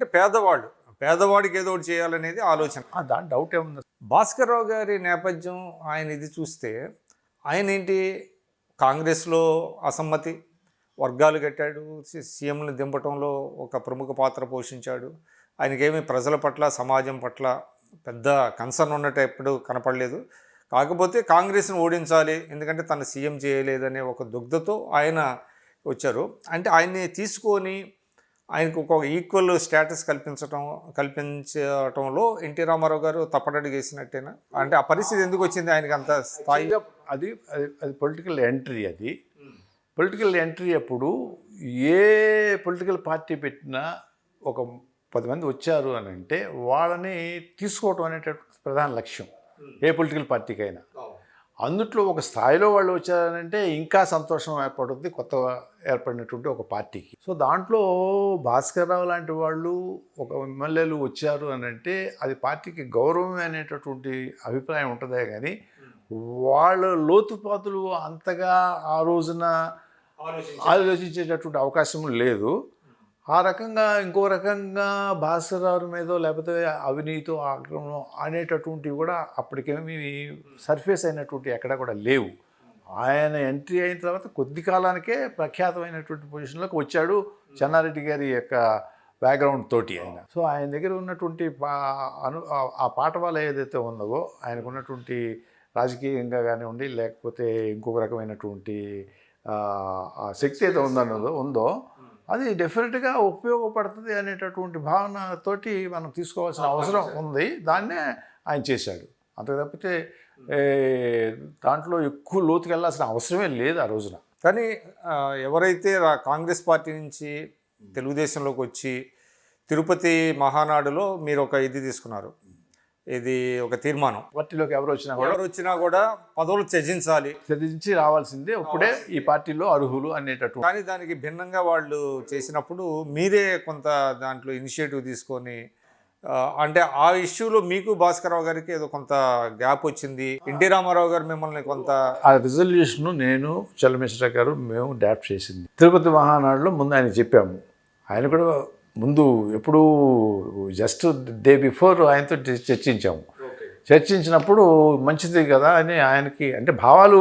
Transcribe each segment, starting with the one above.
అంటే పేదవాడు పేదవాడికి ఏదో ఒకటి చేయాలనేది ఆలోచన. దాని డౌట్ ఏముంది? భాస్కర్ రావు గారి నేపథ్యం ఆయన ఇది చూస్తే ఆయన ఏంటి? కాంగ్రెస్లో అసమ్మతి వర్గాలు కట్టాడు సీఎంని దింపటంలో ఒక ప్రముఖ పాత్ర పోషించాడు. ఆయనకేమి ప్రజల పట్ల సమాజం పట్ల పెద్ద కన్సర్న్ ఉన్నట్టు ఎప్పుడు కనపడలేదు. కాకపోతే కాంగ్రెస్ని ఓడించాలి ఎందుకంటే తను సీఎం చేయలేదనే ఒక దుగ్ధతో ఆయన వచ్చారు. అంటే ఆయన్ని తీసుకొని ఆయనకు ఒక ఈక్వల్ స్టేటస్ కల్పించటం కల్పించటంలో ఎన్టీ రామారావు గారు తప్పటడుగు వేసినట్టేనా అంటే ఆ పరిస్థితి ఎందుకు వచ్చింది ఆయనకి అంత స్థాయి? అది అది అది పొలిటికల్ ఎంట్రీ అది. పొలిటికల్ ఎంట్రీ అప్పుడు ఏ పొలిటికల్ పార్టీ పెట్టినా ఒక పది మంది వచ్చారు అని అంటే వాళ్ళని తీసుకోవటం అనేటటువంటి ప్రధాన లక్ష్యం. ఏ పొలిటికల్ పార్టీకైనా అందుట్లో ఒక స్థాయిలో వాళ్ళు వచ్చారంటే ఇంకా సంతోషం ఏర్పడుతుంది కొత్తగా ఏర్పడినటువంటి ఒక పార్టీకి. సో దాంట్లో భాస్కర్ రావు లాంటి వాళ్ళు ఒక ఎమ్మెల్యేలు వచ్చారు అని అంటే అది పార్టీకి గౌరవమే అనేటటువంటి అభిప్రాయం ఉంటుందే కానీ వాళ్ళ లోతుపాతులు అంతగా ఆ రోజున ఆలోచించేటటువంటి అవకాశం లేదు. ఆ రకంగా ఇంకో రకంగా భాస్కరారు మీదో లేకపోతే అవినీతో ఆక్రమణం అనేటటువంటివి కూడా అప్పటికేమీ సర్ఫేస్ అయినటువంటి ఎక్కడ కూడా లేవు. ఆయన ఎంట్రీ అయిన తర్వాత కొద్ది కాలానికే ప్రఖ్యాతమైనటువంటి పొజిషన్లోకి వచ్చాడు చెన్నారెడ్డి గారి యొక్క బ్యాక్గ్రౌండ్ తోటి ఆయన. సో ఆయన దగ్గర ఉన్నటువంటి పా అను ఆ- పాట వల్ల ఏదైతే ఉన్నదో ఆయనకు ఉన్నటువంటి రాజకీయంగా కానివ్వండి లేకపోతే ఇంకొక రకమైనటువంటి ఆ, శక్తి అయితే ఉందన్నదో ఉందో అది డెఫినెట్గా ఉపయోగపడుతుంది అనేటటువంటి భావనతోటి మనం తీసుకోవాల్సిన అవసరం ఉంది. దాన్నే ఆయన చేశాడు. అంతకు తప్పితే దాంట్లో ఎక్కువ లోతుకి వెళ్ళాల్సిన అవసరమే లేదు ఆ రోజున. కానీ ఎవరైతే కాంగ్రెస్ పార్టీ నుంచి తెలుగుదేశంలోకి వచ్చి తిరుపతి మహానాడులో మీరు ఒక ఇది తీసుకున్నారు. ఇది ఒక తీర్మానం. పార్టీలోకి ఎవరు వచ్చినా కూడా ఎవరు వచ్చినా కూడా పదవులు త్యజించాలి. చదివించి రావాల్సిందే. ఇప్పుడే ఈ పార్టీలో అర్హులు అనేటటువంటి కానీ దానికి భిన్నంగా వాళ్ళు చేసినప్పుడు మీరే కొంత దాంట్లో ఇనిషియేటివ్ తీసుకొని అంటే ఆ ఇష్యూలో మీకు భాస్కరరావు గారికి ఏదో కొంత గ్యాప్ వచ్చింది. ఎన్టీ రామారావు గారు మిమ్మల్ని కొంత ఆ రిజల్యూషన్ నేను చలమేశ్వర గారు మేము డాప్ట్ చేసింది. తిరుపతి మహానాడులో ముందు ఆయన చెప్పాము. ఆయన కూడా ముందు ఎప్పుడు జస్ట్ డే బిఫోర్ ఆయనతో చర్చించాము. చర్చించినప్పుడు మంచిది కదా అని ఆయనకి అంటే భావాలు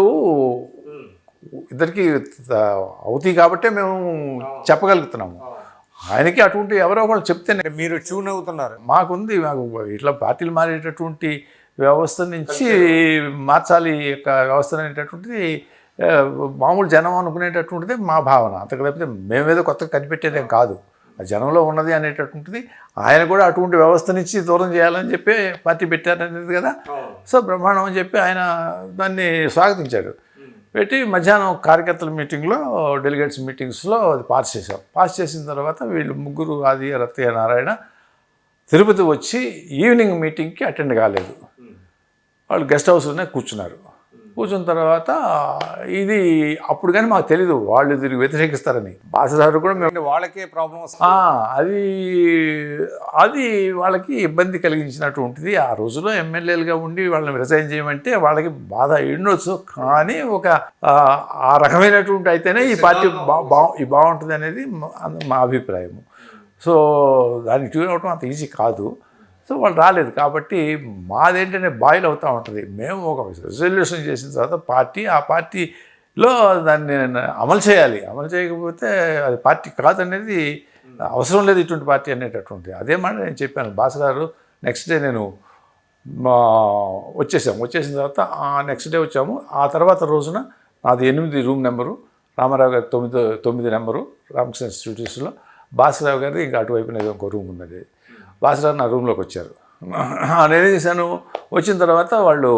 ఇద్దరికి అవుతాయి కాబట్టే మేము చెప్పగలుగుతున్నాము. ఆయనకి అటువంటి ఎవరో ఒకళ్ళు చెప్తేనే అంటే మీరు ట్యూన్ అవుతున్నారు. మాకుంది మాకు ఇట్లా పార్టీలు మారేటటువంటి వ్యవస్థ నుంచి మార్చాలి యొక్క వ్యవస్థ అనేటటువంటిది మామూలు జనం అనుకునేటటువంటిది మా భావన. అంతకు లేకపోతే మేమేదో కొత్తగా కనిపెట్టేదేం కాదు. జనంలో ఉన్నది అనేటటువంటిది ఆయన కూడా అటువంటి వ్యవస్థ నుంచి దూరం చేయాలని చెప్పి పార్టీ పెట్టారనేది కదా. సో బ్రహ్మాండం అని చెప్పి ఆయన దాన్ని స్వాగతించాడు. పెట్టి మధ్యాహ్నం కార్యకర్తల మీటింగ్లో డెలిగేట్స్ మీటింగ్స్లో అది పాస్ చేశాం. పాస్ చేసిన తర్వాత వీళ్ళు ముగ్గురు ఆది రత్తయ్య నారాయణ తిరుపతి వచ్చి ఈవినింగ్ మీటింగ్కి అటెండ్ కాలేదు. వాళ్ళు గెస్ట్ హౌస్లోనే కూర్చున్నారు. కూర్చున్న తర్వాత ఇది అప్పుడు కానీ మాకు తెలీదు. వాళ్ళు తిరిగి వ్యతిరేకిస్తారని. బాసరారు కూడా మేము వాళ్ళకే ప్రాబ్లం అది అది వాళ్ళకి ఇబ్బంది కలిగించినటువంటిది ఆ రోజులో ఎమ్మెల్యేలుగా ఉండి వాళ్ళని రిజైన్ చేయమంటే వాళ్ళకి బాధ ఉండొచ్చు. కానీ ఒక ఆ, రకమైనటువంటి అయితేనే ఈ పార్టీ బా బాగుంటుంది అనేది మా- మా అభిప్రాయము. సో దానికి ట్యూన్ అవటం అంత ఈజీ కాదు. సో వాళ్ళు రాలేదు. కాబట్టి మాదేంటనే బాయిల్ అవుతూ ఉంటుంది. మేము ఒక రెజల్యూషన్ చేసిన తర్వాత పార్టీ ఆ పార్టీలో దాన్ని అమలు చేయాలి. అమలు చేయకపోతే అది పార్టీ కాదనేది అవసరం లేదు ఇటువంటి పార్టీ అనేటటువంటి అదే మాట నేను చెప్పాను. బాస్ గారు నెక్స్ట్ డే నేను మా వచ్చేసాము. వచ్చేసిన తర్వాత ఆ నెక్స్ట్ డే వచ్చాము. ఆ తర్వాత రోజున నాది ఎనిమిది రూమ్ నెంబరు రామారావు గారి తొమ్మిది తొమ్మిది నెంబరు రామకృష్ణ స్టూడియోస్లో బాసరావు గారి ఇంకా అటువైపున ఏదో ఇంకో రూమ్ ఉన్నది. భాస్కరరావు నా రూమ్లోకి వచ్చారు. నేనేం చేశాను వచ్చిన తర్వాత వాళ్ళు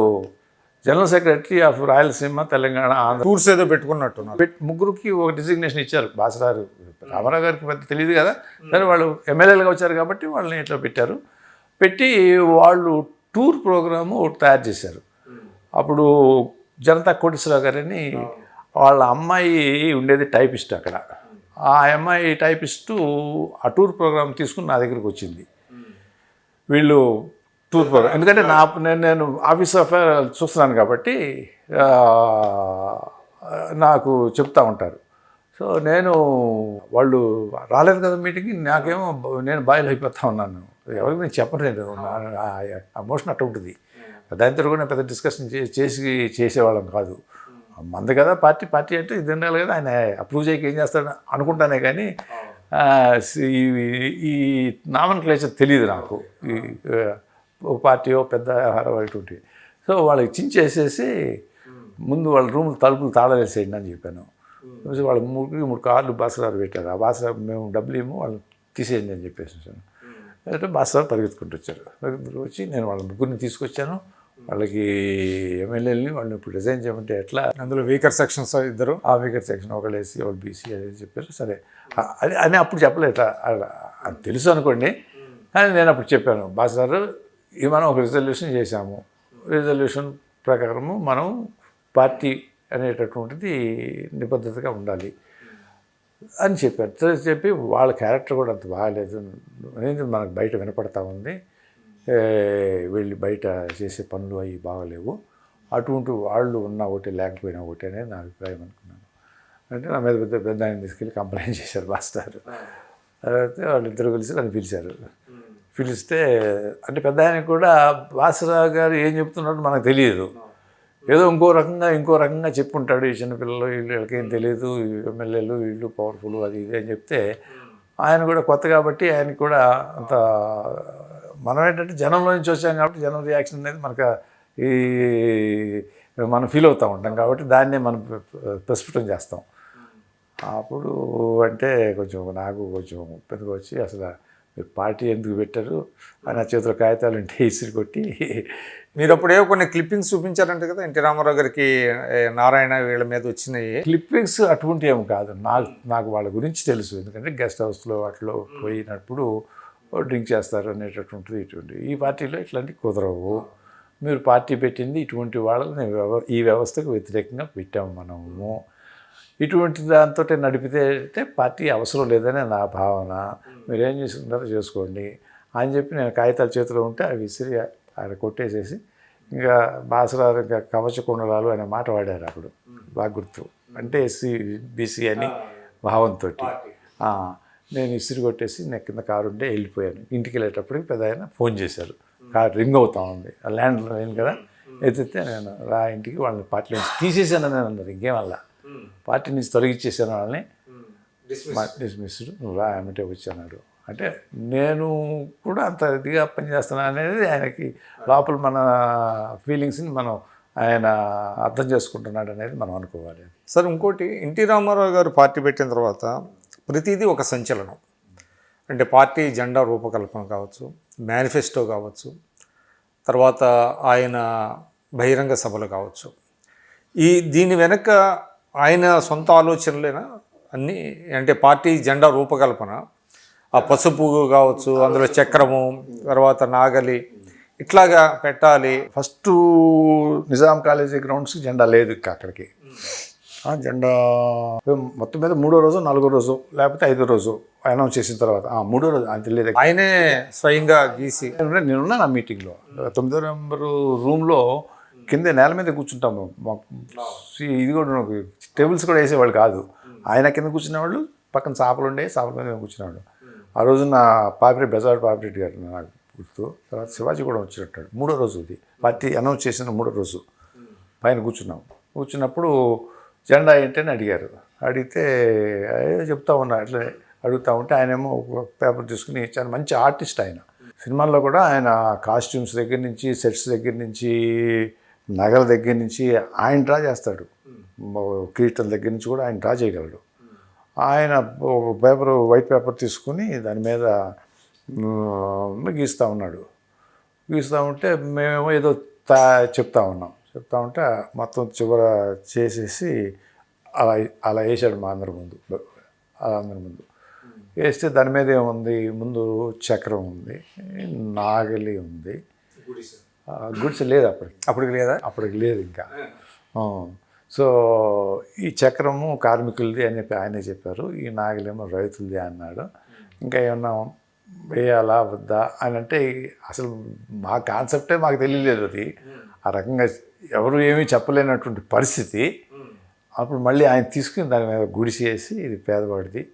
general secretary of Rayalaseema Telangana Andhra tours ఏదో పెట్టుకున్నట్టున్నారు. పెట్ ముగ్గురికి ఒక డిజిగ్నేషన్ ఇచ్చారు బాసరారు రామారావు గారికి పెద్ద తెలియదు కదా. సరే వాళ్ళు ఎమ్మెల్యేలుగా వచ్చారు కాబట్టి వాళ్ళని ఇట్లా పెట్టారు. పెట్టి వాళ్ళు టూర్ ప్రోగ్రాము ఒకటి తయారు చేశారు. అప్పుడు జనతా కోటేశ్వరరావు గారని వాళ్ళ అమ్మాయి ఉండేది టైపిస్ట్ అక్కడ. ఆ అమ్మాయి టైపిస్టు ఆ టూర్ ప్రోగ్రామ్ తీసుకుని నా దగ్గరికి వచ్చింది. వీళ్ళు టూర్ పోరు ఎందుకంటే నా నేను నేను ఆఫీస్ ఆఫ్ చూస్తున్నాను కాబట్టి నాకు చెప్తా ఉంటారు. సో నేను వాళ్ళు రాలేదు కదా మీటింగ్కి నాకేమో నేను బాయిల్ అయిపోతా ఉన్నాను. ఎవరికి నేను చెప్పలేదు ఆ మోషన్ అట్ట ఉంటుంది. దాంతో కూడా పెద్ద డిస్కషన్ చేసి చేసేవాళ్ళం కాదు. మంది కదా పార్టీ పార్టీ అంటే ఇది ఉండాలి కదా ఆయన అప్రూవ్ చేయక ఏం చేస్తాడు అనుకుంటానే కానీ ఈ- నామన్ క్లేచర్ తెలియదు నాకు. ఈ ఆ, ఓ పార్టీ ఓ పెద్ద వ్యవహారం అటువంటి సో వాళ్ళకి చించేసేసి ముందు వాళ్ళ రూమ్ తలుపులు తాళవేసేయండి అని చెప్పాను. వాళ్ళ మూడు మూడు కార్లు బాసరారు పెట్టారు. ఆ బాసరా మేము డబ్బులు ఏమో వాళ్ళు తీసేయండి అని చెప్పేసి. అంటే బాసరారు పరిగెత్తుకుంటూ వచ్చారు. పరిగెత్తుకుంటూ వచ్చి నేను వాళ్ళ ముగ్గురిని తీసుకొచ్చాను. వాళ్ళకి ఎమ్మెల్యేలని వాళ్ళని ఇప్పుడు రిజైన్ చేయమంటే ఎట్లా? అందులో వీకర్ సెక్షన్స్ ఇద్దరు. ఆ వికెట్ సెక్షన్ ఒకళ్ళు వేసి ఒకళ్ళు బీసీ ఇది చెప్పారు. సరే. అది అని అప్పుడు చెప్పలేదు అలా అది తెలుసు అనుకోండి. కానీ నేను అప్పుడు చెప్పాను. బాస్ సార్ ఇది మనం ఒక రిజల్యూషన్ చేశాము. రిజల్యూషన్ ప్రకారము మనం పార్టీ అనేటటువంటిది నిబద్ధతగా ఉండాలి అని చెప్పారు. చెప్పి వాళ్ళ క్యారెక్టర్ కూడా అంత బాగాలేదు. అనేది మనకు బయట వినపడతా ఉంది. వీళ్ళు బయట చేసే పనులు అవి బాగలేవు. అటువంటి వాళ్ళు ఉన్న ఒకటి లేకపోయినా ఒకటి అనేది నా అభిప్రాయం అనుకున్నాను. అంటే నా మీద పెద్ద పెద్ద ఆయన తీసుకెళ్ళి కంప్లైంట్ చేశారు మాస్టర్. తర్వాత వాళ్ళిద్దరు కలిసి నన్ను పిలిచారు. పిలిస్తే అంటే పెద్ద ఆయనకి కూడా వాసరావు గారు ఏం చెప్తున్నారో మనకు తెలియదు. ఏదో ఇంకో రకంగా ఇంకో రకంగా చెప్పుంటాడు ఈ చిన్నపిల్లలు వీళ్ళు వీళ్ళకి ఏం తెలియదు. ఎమ్మెల్యేలు వీళ్ళు పవర్ఫుల్ అది ఇది అని చెప్తే ఆయన కూడా కొత్త కాబట్టి ఆయనకి కూడా అంత మనం ఏంటంటే జనంలో నుంచి వచ్చాం కాబట్టి జనం రియాక్షన్ అనేది మనకు ఈ మనం ఫీల్ అవుతూ ఉంటాం కాబట్టి దాన్నే మనం ప్ర- ప్రస్ఫుటం చేస్తాం. అప్పుడు అంటే కొంచెం నాకు కొంచెం పెద్దగా వచ్చి అసలు మీరు పార్టీ ఎందుకు పెట్టారు? అని నా చేతిలో కాగితాలు ఉంటే ఇసిరి కొట్టి మీరు అప్పుడే కొన్ని క్లిప్పింగ్స్ చూపించారంట కదా ఎన్టీ రామారావు గారికి నారాయణ వీళ్ళ మీద వచ్చినాయి. క్లిప్పింగ్స్ అటువంటి ఏమి కాదు. నాకు నాకు వాళ్ళ గురించి తెలుసు. ఎందుకంటే గెస్ట్ హౌస్లో అట్లా పోయినప్పుడు డ్రింక్ చేస్తారు అనేటటువంటిది ఇటువంటి. ఈ పార్టీలో ఇట్లాంటివి కుదరవు. మీరు పార్టీ పెట్టింది ఇటువంటి వాళ్ళని వ్యవ ఈ వ్యవస్థకు వ్యతిరేకంగా పెట్టాము మనము. ఇటువంటి దాంతో నడిపితే అంటే పార్టీ అవసరం లేదని నా భావన. మీరు ఏం చేసుకుంటారో చేసుకోండి అని చెప్పి నేను కాగితాలు చేతిలో ఉంటే అవి విసిరి ఆయన కొట్టేసేసి ఇంకా బాసరారు ఇంకా కవచ కుండలాలు అనే మాట వాడారు అప్పుడు. బాగా గుర్తు. అంటే ఎస్సీ బీసీ అని భావంతో నేను ఇసిరి కొట్టేసి నేను కింద కారు ఉంటే వెళ్ళిపోయాను. ఇంటికి వెళ్ళేటప్పటికి పెద్ద ఆయన ఫోన్ చేశారు. కారు రింగ్ అవుతా ఉంది. ఆ ల్యాండ్ లైన్ కదా. ఎత్తితే నేను రా ఇంటికి వాళ్ళని పార్టీ నుంచి తీసేసాను నేను అన్నారు. ఇంకేం వల్ల పార్టీ నుంచి తొలగించేసాను వాళ్ళని. డిస్మిస్డ్. నువ్వు రా ఏమంటే వచ్చాడు అంటే నేను కూడా అంత ఇదిగా పనిచేస్తున్నా అనేది ఆయనకి లోపల మన ఫీలింగ్స్ని మనం ఆయన అర్థం చేసుకుంటున్నాడు అనేది మనం అనుకోవాలి. సార్ ఇంకోటి ఎన్టీ రామారావు గారు పార్టీ పెట్టిన తర్వాత ప్రతిదీ ఒక సంచలనం. అంటే పార్టీ జెండా రూపకల్పన కావచ్చు మేనిఫెస్టో కావచ్చు తర్వాత ఆయన బహిరంగ సభలు కావచ్చు. ఈ దీని వెనక ఆయన సొంత ఆలోచనలేనా? అన్నీ అంటే పార్టీ జెండా రూపకల్పన ఆ పసుపు కావచ్చు అందులో చక్రము తర్వాత నాగలి ఇట్లాగా పెట్టాలి. ఫస్ట్ నిజాం కాలేజీ గ్రౌండ్స్కి జెండా లేదు ఇంకా అక్కడికి. జెండా మొత్తం మీద మూడో రోజు నాలుగో రోజు లేకపోతే ఐదో రోజు అనౌన్స్ చేసిన తర్వాత. ఆ, మూడో రోజు ఆయన తెలియదు ఆయనే స్వయంగా గీసి నేను నేనున్నాను ఆ మీటింగ్లో. తొమ్మిదో నెంబరు రూమ్లో కింద నేల మీద కూర్చుంటాము మాకు ఇది కూడా టేబుల్స్ కూడా వేసేవాళ్ళు కాదు. ఆయన కింద కూర్చునేవాళ్ళు పక్కన చేపలు ఉండే చేపల మీద కూర్చునేవాళ్ళు. కూర్చునేవాడు ఆ రోజు నా పాపిరెడ్డి బెజార్ పాపిరెడ్డి గారు నాకు గుర్తు. తర్వాత శివాజీ కూడా వచ్చినట్టాడు. మూడో రోజు ఇది. పార్టీ అనౌన్స్ చేసిన మూడో రోజు. పైన కూర్చున్నాం. కూర్చున్నప్పుడు జెండా ఏంటని అడిగారు. అడిగితే చెప్తా ఉన్నా అట్లే అడుగుతా ఉంటే ఆయనేమో ఒక పేపర్ తీసుకుని చాలా మంచి ఆర్టిస్ట్ ఆయన. సినిమాల్లో కూడా ఆయన కాస్ట్యూమ్స్ దగ్గర నుంచి సెట్స్ దగ్గర నుంచి నగల దగ్గర నుంచి ఆయన డ్రా చేస్తాడు. కిరీటం దగ్గర నుంచి కూడా ఆయన డ్రా చేయగలడు. ఆయన ఒక పేపర్ వైట్ పేపర్ తీసుకుని దాని మీద గీస్తూ ఉన్నాడు. గీస్తూ ఉంటే మేమేమో ఏదో తా చెప్తా ఉన్నాం. చెప్తా ఉంటే మొత్తం చివర చేసేసి అలా అలా వేసాడు మా అందరి ముందు. అలా అందరి ముందు. వేస్తే దాని మీద ఏముంది? ముందు చక్రం ఉంది నాగలి ఉంది. ఆ, గుడిసె లేదు అప్పటికి. అప్పటికి లేదా? అప్పటికి లేదు ఇంకా. ఆ. సో ఈ చక్రము కార్మికులది అని చెప్పి ఆయనే చెప్పారు. ఈ నాగలేమో రైతులది అన్నాడు. ఇంకా ఏమన్నా వేయాలా వద్దా అని అంటే అసలు మా కాన్సెప్టే మాకు తెలియలేదు అది. ఆ రకంగా ఎవరు ఏమీ చెప్పలేనటువంటి పరిస్థితి. అప్పుడు మళ్ళీ ఆయన తీసుకుని దాని మీద గుడిసేసి ఇది పేదవాడిది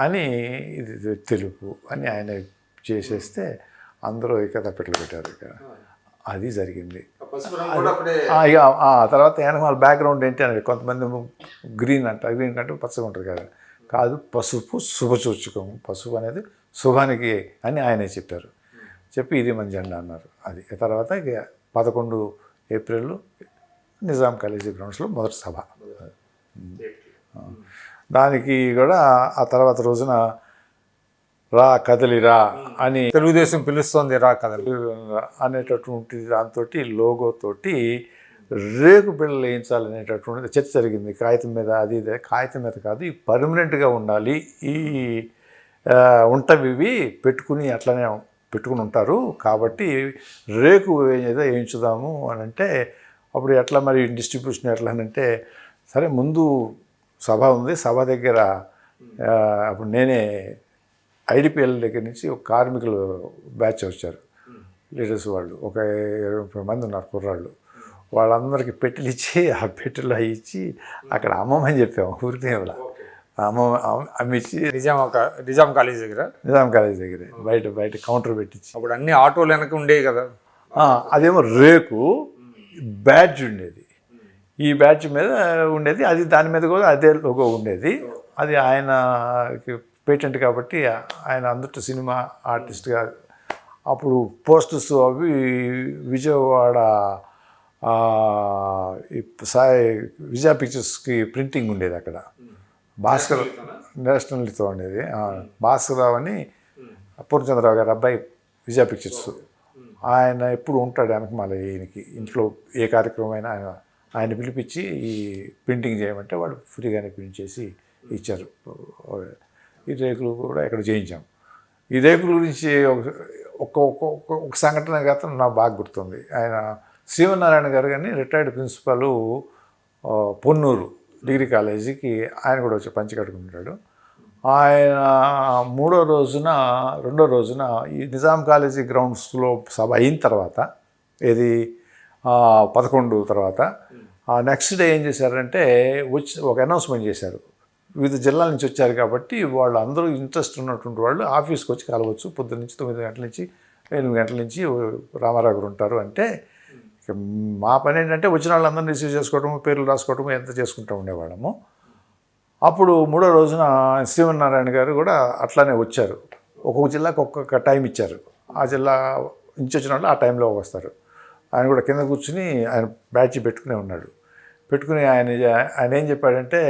అని ఇది తెలుపు అని ఆయన చేసేస్తే అందరూ ఇక తప్పెట్లు పెట్టారు ఇక అది జరిగింది. ఇక ఆ తర్వాత వెనకాల బ్యాక్గ్రౌండ్ ఏంటి అని కొంతమంది గ్రీన్ అంట గ్రీన్ కంటే పచ్చగా ఉంటుంది కదా. కాదు పసుపు శుభసూచకం. పసుపు అనేది శుభానికి అని ఆయనే చెప్పారు. చెప్పి ఇది మన జెండా అన్నారు. అది తర్వాత ఇక పదకొండు ఏప్రిల్లో నిజాం కాలేజీ గ్రౌండ్స్లో మొదటి సభ. దానికి కూడా ఆ తర్వాత రోజున రా కదలిరా అని తెలుగుదేశం పిలుస్తోంది రా కదలి అనేటటువంటి దాంతో లోగోతోటి రేకు బిళ్ళలు వేయించాలనేటటువంటి చర్చ జరిగింది. కాగితం మీద అది కాగితం మీద కాదు ఈ పర్మనెంట్గా ఉండాలి ఈ ఉంటవి ఇవి పెట్టుకుని అట్లనే పెట్టుకుని ఉంటారు. కాబట్టి రేకు ఏదో వేయించుదాము అని అంటే అప్పుడు ఎట్లా మరి డిస్ట్రిబ్యూషన్ ఎట్లా అని అంటే సరే ముందు సభ ఉంది. సభ దగ్గర అప్పుడు నేనే ఐడిపిఎల్ దగ్గర నుంచి ఒక కార్మికులు బ్యాచ్ వచ్చారు. లీడర్స్ వాళ్ళు. ఒక ఇరవై ముప్పై మంది ఉన్నారు కుర్రాళ్ళు. వాళ్ళందరికీ పెట్టెలు ఇచ్చి ఆ పెట్టెలు అవి ఇచ్చి అక్కడ అమ్మమని చెప్పాము. ఊరికి అమ్మ అమ్మ- అమ్మిచ్చి నిజాం ఒక నిజాం కాలేజ్ దగ్గర. నిజాం కాలేజ్ దగ్గర. బయట బయట కౌంటర్ పెట్టించి. అప్పుడు అన్ని ఆటోలు వెనక ఉండేవి కదా. అదేమో రేకు బ్యాడ్జ్ ఉండేది. ఈ బ్యాడ్జ్ మీద ఉండేది అది దాని మీద కూడా అదే లోగో ఉండేది. అది ఆయనకి పేటెంట్ కాబట్టి ఆయన అందుట సినిమా ఆర్టిస్ట్గా అప్పుడు పోస్టర్స్ అవి విజయవాడ సాయి విజయ పిక్చర్స్కి ప్రింటింగ్ ఉండేది అక్కడ. భాస్కర్ నేషనల్తో ఉండేది భాస్కర్రావు అని పూర్ణచంద్రరావు గారి అబ్బాయి విజయ పిక్చర్స్. ఆయన ఎప్పుడు ఉంటాడు వెనక మళ్ళీ ఈయనకి. ఇంట్లో ఏ కార్యక్రమం అయినా ఆయన ఆయన పిలిపించి ఈ ప్రింటింగ్ చేయమంటే వాడు ఫ్రీగానే ప్రింట్ చేసి ఇచ్చారు. ఈ రేకులు కూడా ఇక్కడ చేయించాం. ఈ రేకుల గురించి ఒక ఒక ఒక- ఒక- ఒక సంఘటన గతం నాకు బాగా గుర్తుంది. ఆయన శ్రీవనారాయణ గారు కానీ రిటైర్డ్ ప్రిన్సిపాల్ పొన్నూరు. డిగ్రీ కాలేజీకి ఆయన కూడా వచ్చి పంచి కట్టుకుంటాడు. ఆయన మూడో రోజున రెండో రోజున ఈ నిజాం కాలేజీ గ్రౌండ్స్లో సభ అయిన తర్వాత ఇది పదకొండు తర్వాత నెక్స్ట్ డే ఏం చేశారంటే వచ్చి ఒక అనౌన్స్మెంట్ చేశారు. వివిధ జిల్లాల నుంచి వచ్చారు కాబట్టి వాళ్ళు అందరూ ఇంట్రెస్ట్ ఉన్నటువంటి వాళ్ళు ఆఫీస్కి వచ్చి కలవచ్చు. పొద్దున్న నుంచి తొమ్మిది గంటల నుంచి ఎనిమిది గంటల నుంచి రామారావు గారు ఉంటారు అంటే ఇక మా పని ఏంటంటే వచ్చిన వాళ్ళందరినీ రిసీవ్ చేసుకోవటము పేర్లు రాసుకోవటము ఎంత చేసుకుంటూ ఉండేవాళ్ళము. అప్పుడు మూడో రోజున శ్రీమన్నారాయణ గారు కూడా అట్లానే వచ్చారు. ఒక్కొక్క జిల్లాకు ఒక్కొక్క టైం ఇచ్చారు. ఆ జిల్లా నుంచి వచ్చిన వాళ్ళు ఆ టైంలో వస్తారు. ఆయన కూడా కింద కూర్చుని ఆయన బ్యాడ్జి పెట్టుకునే ఉన్నాడు. పెట్టుకుని ఆయన ఆయన ఏం చెప్పాడంటే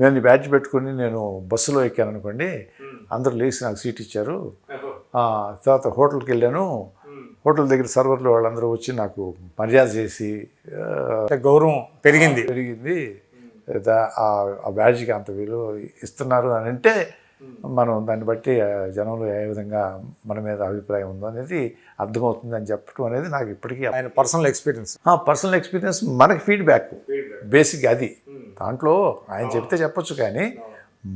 నేను ఈ బ్యాడ్జ్ పెట్టుకుని నేను బస్సులో ఎక్కాను అనుకోండి అందరూ లేచి నాకు సీట్ ఇచ్చారు. తర్వాత హోటల్కి వెళ్ళాను. హోటల్ దగ్గర సర్వర్లు వాళ్ళందరూ వచ్చి నాకు మర్యాద చేసి గౌరవం పెరిగింది. పెరిగింది. ఆ- బ్యాడ్జ్కి అంత విలువ ఇస్తున్నారు అని అంటే మనం దాన్ని బట్టి జనంలో ఏ విధంగా మన మీద అభిప్రాయం ఉందో అనేది అర్థమవుతుంది అని చెప్పడం అనేది నాకు ఇప్పటికీ ఆయన పర్సనల్ ఎక్స్పీరియన్స్ పర్సనల్ ఎక్స్పీరియన్స్ మనకి ఫీడ్బ్యాక్ బేసిక్ అది. దాంట్లో ఆయన చెప్తే చెప్పొచ్చు కానీ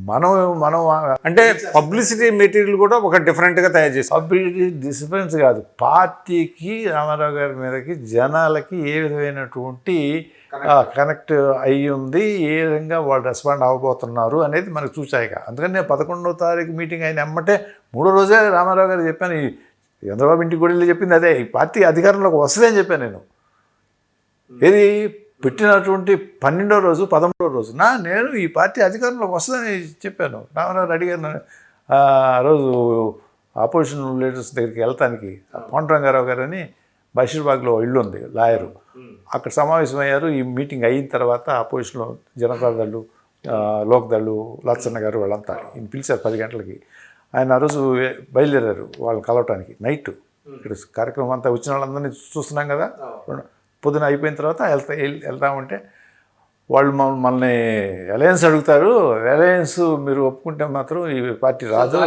మనం మనం అంటే పబ్లిసిటీ మెటీరియల్ కూడా ఒక డిఫరెంట్గా తయారు చేశారు పబ్లిసిటీ డిసిప్లిన్స్ కాదు పార్టీకి రామారావు గారి మీదకి జనాలకి ఏ విధమైనటువంటి కనెక్ట్ అయ్యి ఉంది ఏ విధంగా వాళ్ళు రెస్పాండ్ అవ్వబోతున్నారు అనేది మనకు చూసాయిక అందుకని నేను పదకొండవ తారీఖు మీటింగ్ అయిన ఎమ్మటే మూడో రోజే రామారావు గారు చెప్పాను ఈ చంద్రబాబు ఇంటికి కూడా వెళ్ళి చెప్పింది అదే ఈ పార్టీ అధికారంలోకి వస్తుంది అని చెప్పాను నేను. ఏది? పెట్టినటువంటి పన్నెండో రోజు పదమూడో రోజున నేను ఈ పార్టీ అధికారంలోకి వస్తుందని చెప్పాను. రామారావు అడిగాను ఆ రోజు ఆపోజిషన్ లీడర్స్ దగ్గరికి వెళ్తానికి పాండురంగారావు గారు అని బషీర్బాగ్లో ఇల్లు ఉంది లాయరు. అక్కడ సమావేశమయ్యారు. ఈ మీటింగ్ అయిన తర్వాత అపోజిషన్లో జనతాదళ్ళు లోక్దళ్ళు లచ్చన్న గారు వాళ్ళంతా ఈయన పిలిచారు పది గంటలకి. ఆయన ఆ రోజు బయలుదేరారు వాళ్ళని కలవటానికి. నైట్ ఇక్కడ కార్యక్రమం అంతా వచ్చిన వాళ్ళందరినీ చూస్తున్నాం కదా. పొద్దున అయిపోయిన తర్వాత వెళ్తా వెళ్తా వెళ్తామంటే వాళ్ళు మమ్మల్ని అలయన్స్ అడుగుతారు. అలయన్స్ మీరు ఒప్పుకుంటే మాత్రం ఈ పార్టీ రాదు.